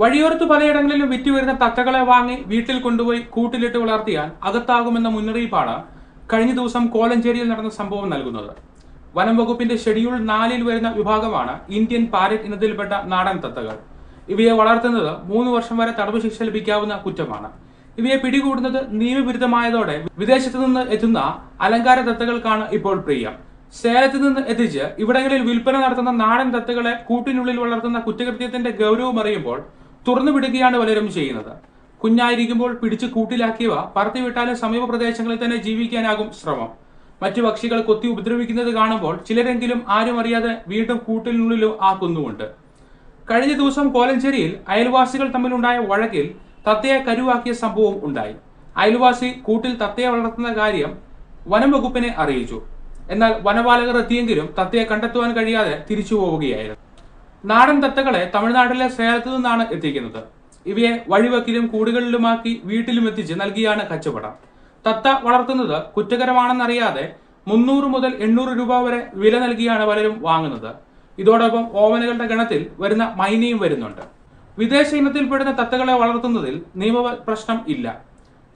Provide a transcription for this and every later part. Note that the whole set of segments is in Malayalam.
വഴിയോരത്ത് പലയിടങ്ങളിലും വിറ്റുവരുന്ന തത്തകളെ വാങ്ങി വീട്ടിൽ കൊണ്ടുപോയി കൂട്ടിലിട്ട് വളർത്തിയാൽ അകത്താകുമെന്ന മുന്നറിയിപ്പാണ് കഴിഞ്ഞ ദിവസം കോലഞ്ചേരിയിൽ നടന്ന സംഭവം നൽകുന്നത്. വനം വകുപ്പിന്റെ ഷെഡ്യൂൾ നാലിൽ വരുന്ന വിഭാഗമാണ് ഇന്ത്യൻ പാരറ്റ് ഇനത്തിൽപ്പെട്ട നാടൻ തത്തകൾ. ഇവയെ വളർത്തുന്നത് മൂന്ന് വർഷം വരെ തടവ് ശിക്ഷ ലഭിക്കാവുന്ന കുറ്റമാണ്. ഇവയെ പിടികൂടുന്നത് നിയമവിരുദ്ധമായതോടെ വിദേശത്തു നിന്ന് എത്തുന്ന അലങ്കാര തത്തകൾക്കാണ് ഇപ്പോൾ പ്രിയം. സേലത്ത് നിന്ന് എത്തിച്ച് ഇവിടങ്ങളിൽ വിൽപ്പന നടത്തുന്ന നാടൻ തത്തകളെ കൂട്ടിനുള്ളിൽ വളർത്തുന്ന കുറ്റകൃത്യത്തിന്റെ ഗൗരവം അറിയുമ്പോൾ തുറന്നു വിടുകയാണ് പലരും ചെയ്യുന്നത്. കുഞ്ഞായിരിക്കുമ്പോൾ പിടിച്ച് കൂട്ടിലാക്കിയവ പറത്തിവിട്ടാലും സമീപ പ്രദേശങ്ങളിൽ തന്നെ ജീവിക്കാനാകും ശ്രമം. മറ്റു പക്ഷികൾ കൊത്തി ഉപദ്രവിക്കുന്നത് കാണുമ്പോൾ ചിലരെങ്കിലും ആരും അറിയാതെ വീണ്ടും കൂട്ടിനുള്ളിലും ആക്കുന്നുമുണ്ട്. കഴിഞ്ഞ ദിവസം കോലഞ്ചേരിയിൽ അയൽവാസികൾ തമ്മിലുണ്ടായ വഴക്കിൽ തത്തയെ കരുവാക്കിയ സംഭവം ഉണ്ടായി. അയൽവാസി കൂട്ടിൽ തത്തയെ വളർത്തുന്ന കാര്യം വനം വകുപ്പിനെ അറിയിച്ചു. എന്നാൽ വനപാലകർ എത്തിയെങ്കിലും തത്തയെ കണ്ടെത്തുവാൻ കഴിയാതെ തിരിച്ചു പോവുകയായിരുന്നു നാടൻ തത്തകളെ തമിഴ്നാട്ടിലെ സേലത്തു നിന്നാണ് എത്തിക്കുന്നത്. ഇവയെ വഴിവക്കിലും കൂടുകളിലുമാക്കി വീട്ടിലും എത്തിച്ച് നൽകിയാണ് കച്ചവടം. തത്ത വളർത്തുന്നത് കുറ്റകരമാണെന്നറിയാതെ മുന്നൂറ് മുതൽ എണ്ണൂറ് രൂപ വരെ വില നൽകിയാണ് പലരും വാങ്ങുന്നത്. ഇതോടൊപ്പം ഓവനുകളുടെ ഗണത്തിൽ വരുന്ന മൈനയും വരുന്നുണ്ട്. വിദേശ ഇനത്തിൽപ്പെടുന്ന തത്തകളെ വളർത്തുന്നതിൽ നിയമ പ്രശ്നം ഇല്ല.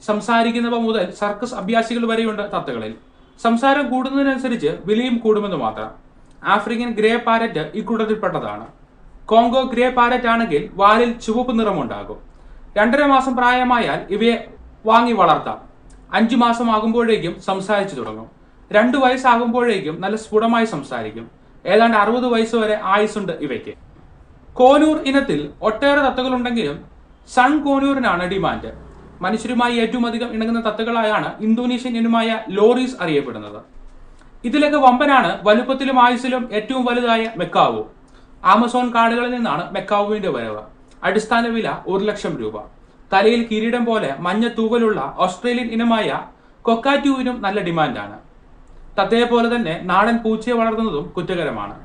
സംസാരിക്കുന്നവ മുതൽ സർക്കസ് അഭ്യാസികൾ വരെയുണ്ട് തത്തകളിൽ. സംസാരം കൂടുന്നതിനനുസരിച്ച് വിലയും കൂടുമെന്ന് മാത്രം. ആഫ്രിക്കൻ ഗ്രേ പാരറ്റ് ഇക്കൂട്ടത്തിൽപ്പെട്ടതാണ് കോങ്കോ ഗ്രേ പാരറ്റ് ആണെങ്കിൽ വാലിൽ ചുവപ്പ് നിറമുണ്ടാകും. രണ്ടര മാസം പ്രായമായാൽ ഇവയെ വാങ്ങി വളർത്താം. അഞ്ചു മാസം ആകുമ്പോഴേക്കും സംസാരിച്ചു തുടങ്ങും. രണ്ടു വയസ്സാകുമ്പോഴേക്കും നല്ല സ്ഫുടമായി സംസാരിക്കും. ഏതാണ്ട് അറുപത് വയസ്സ് വരെ ആയുസുണ്ട് ഇവയ്ക്ക്. കോനൂർ ഇനത്തിൽ ഒട്ടേറെ തത്തകളുണ്ടെങ്കിലും സൺ കോനൂരിനാണ് ഡിമാൻഡ്. മനുഷ്യരുമായി ഏറ്റവും അധികം ഇണങ്ങുന്ന തത്തകളായാണ് ഇന്തോനേഷ്യൻ ഇനമായ ലോറീസ് അറിയപ്പെടുന്നത്. ഇതിലൊക്കെ വമ്പനാണ് വലുപ്പത്തിലും ആയുസിലും ഏറ്റവും വലുതായ മെക്കാവു. ആമസോൺ കാടുകളിൽ നിന്നാണ് മെക്കാവുവിന്റെ വരവ്. അടിസ്ഥാന വില ഒരു ലക്ഷം രൂപ. തലയിൽ കിരീടം പോലെ മഞ്ഞ തൂവലുള്ള ഓസ്ട്രേലിയൻ ഇനമായ കൊക്കാറ്റൂവിനും നല്ല ഡിമാൻഡാണ്. തത്തയെ പോലെ തന്നെ നാടൻ പൂച്ചയെ വളർത്തുന്നതും കുറ്റകരമാണ്.